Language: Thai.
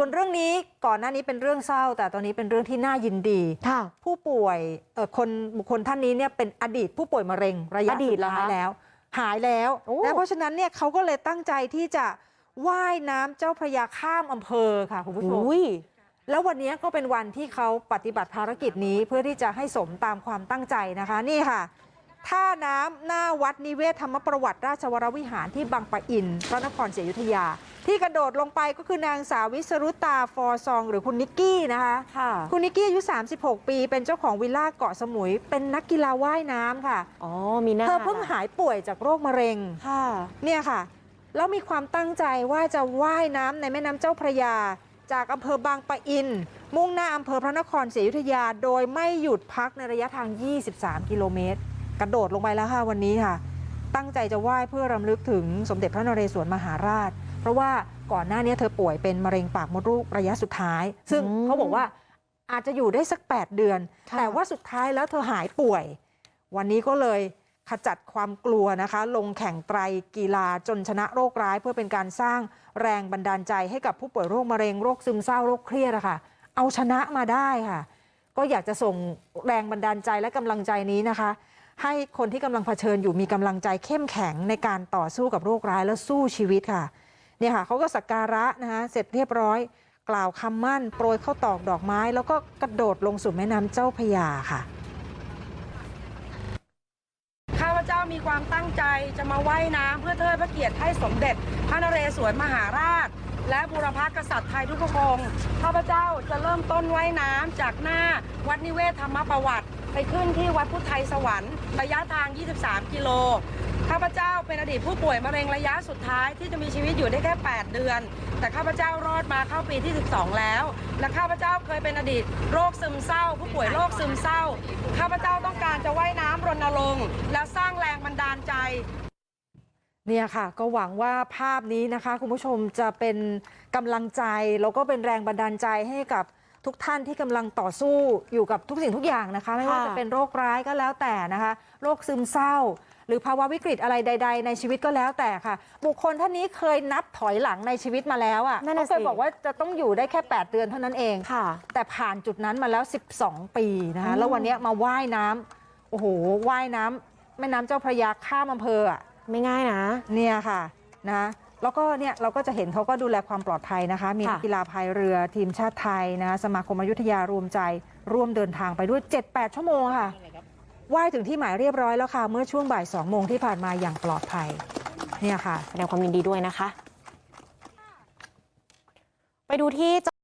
ส่วนเรื่องนี้ก่อนหน้านี้เป็นเรื่องเศร้าแต่ตอนนี้เป็นเรื่องที่น่ายินดีค่ะผู้ป่วยเอ่อคนบุคคลท่านนี้เนี่ยเป็นอดีตผู้ป่วยมะเร็งระยะอดีตสุดเหรอท้ายคะแล้วหายแล้วโอ้นะเพราะฉะนั้นเนี่ยเขาก็เลยตั้งใจที่จะว่ายน้ำเจ้าพระยาข้ามอำเภอค่ะคุณผู้ชมอุ้ยแล้ววันนี้ก็เป็นวันที่เขาปฏิบัติภารกิจนี้เพื่อที่จะให้สมตามความตั้งใจนะคะนี่ค่ะ ท่าน้ำหน้าวัดนิเวศธรรมประวัติราชวรวิหารที่บางปะอินพระนครศรีอยุธยา ที่กระโดดลงไปก็คือนางสาววิสรุตาฟอร์ซอง หรือคุณนิกกี้นะคะค่ะคุณนิกกี้อายุ 36 ปี เป็นเจ้าของวิลล่าเกาะสมุย เป็นนักกีฬาว่ายน้ำค่ะอ๋อมีหน้าเธอเพิ่งหายป่วยจากโรคมะเร็งค่ะเนี่ยค่ะ แล้วมีความตั้งใจว่าจะว่ายน้ำในแม่น้ำเจ้าพระยา จากอำเภอบางปะอินมุ่งหน้าอำเภอพระนครศรีอยุธยา โดยไม่หยุดพักในระยะทาง 23 กิโลเมตร กระโดดลงไปแล้วค่ะวันนี้ค่ะ ตั้งใจจะว่ายเพื่อรำลึกถึงสมเด็จพระนเรศวรมหาราช เพราะว่าก่อนหน้านี้เธอป่วยเป็นมะเร็งปากมดลูกระยะสุดท้าย ซึ่งอืมเขาบอกว่าอาจจะอยู่ได้สัก 8 เดือนค่ะแต่ว่าสุดท้ายแล้วเธอหายป่วย วันนี้ก็เลยขจัดความกลัวนะคะ ลงแข่งไตรกีฬาจนชนะโรคร้าย เพื่อเป็นการสร้างแรงบันดาลใจให้กับผู้ป่วยโรคมะเร็งโรคซึมเศร้าโรคเครียดอะค่ะ เอาชนะมาได้ค่ะ ก็อยากจะส่งแรงบันดาลใจและกำลังใจนี้นะคะ ให้คนที่กำลังเผชิญอยู่มีกำลังใจเข้มแข็งในการต่อสู้กับโรคร้ายและสู้ชีวิตค่ะเนี่ยค่ะเขาก็สักการะนะคะเสร็จเรียบร้อย กล่าวคำมั่น โปรยเข้าวตอกดอกไม้ แล้วก็กระโดดลงสู่แม่น้ำเจ้าพยาค่ะข้าพเจ้ามีความตั้งใจจะมาว่ายน้ำเพื่อเทิดพระเกียรติให้สมเด็จ พระนเรศวรมหาราช และบูรพกษัตริย์ไทยทุกพระองค์ข้าพเจ้าจะเริ่มต้นว่ายน้ำจากหน้าวัดนิเวศธรรมประวัติ ไปขึ้นที่วัดพุทธไทยสวรรค์ระยะทาง 23 กิโลข้าพเจ้าเป็นอดีตผู้ป่วยมะเร็งระยะสุดท้ายที่จะมีชีวิตอยู่ได้แค่ 8 เดือน แต่ข้าพเจ้ารอดมาเข้าปีที่ 12 แล้ว และข้าพเจ้าเคยเป็นอดีตโรคซึมเศร้า ผู้ป่วยโรคซึมเศร้า ข้าพเจ้าต้องการจะว่ายน้ำรณรงค์และสร้างแรงบันดาลใจเนี่ยค่ะก็หวังว่าภาพนี้นะคะ คุณผู้ชมจะเป็นกำลังใจ แล้วก็เป็นแรงบันดาลใจให้กับ ทุกท่านที่กำลังต่อสู้อยู่กับทุกสิ่งทุกอย่างนะคะ ไม่ว่าค่ะจะเป็นโรคร้ายก็แล้วแต่นะคะโรคซึมเศร้า หรือภาวะวิกฤตอะไรใด ๆ ในชีวิตก็แล้วแต่ค่ะ บุคคลท่านนี้เคยนับถอยหลังในชีวิตมาแล้วอะนั่นเขาน่ะเคยสิบอกว่าจะต้องอยู่ได้แค่ 8 เดือนเท่านั้นเองค่ะแต่ผ่านจุดนั้นมาแล้ว 12 ปีนะคะอืมแล้ววันเนี้ยมาว่ายน้ำโอ้โหว่ายน้ำแม่น้ำเจ้าพระยาข้ามอำเภออะไม่ง่ายนะ เนี่ยค่ะนะ แล้วก็เนี่ยเราก็จะเห็นเขาก็ดูแลความปลอดภัยนะคะ มีนักค่ะกีฬาพายเรือทีมชาติไทยนะสมาคมอยุธยารวมใจร่วมเดินทางไปด้วย 7-8 ชั่วโมงค่ะว่ายถึงที่หมายเรียบร้อยแล้วค่ะ เมื่อช่วงบ่าย2โมงที่ผ่านมาอย่างปลอดภัย เนี่ยค่ะแสดงความยินดีด้วยนะคะ ไปดูที่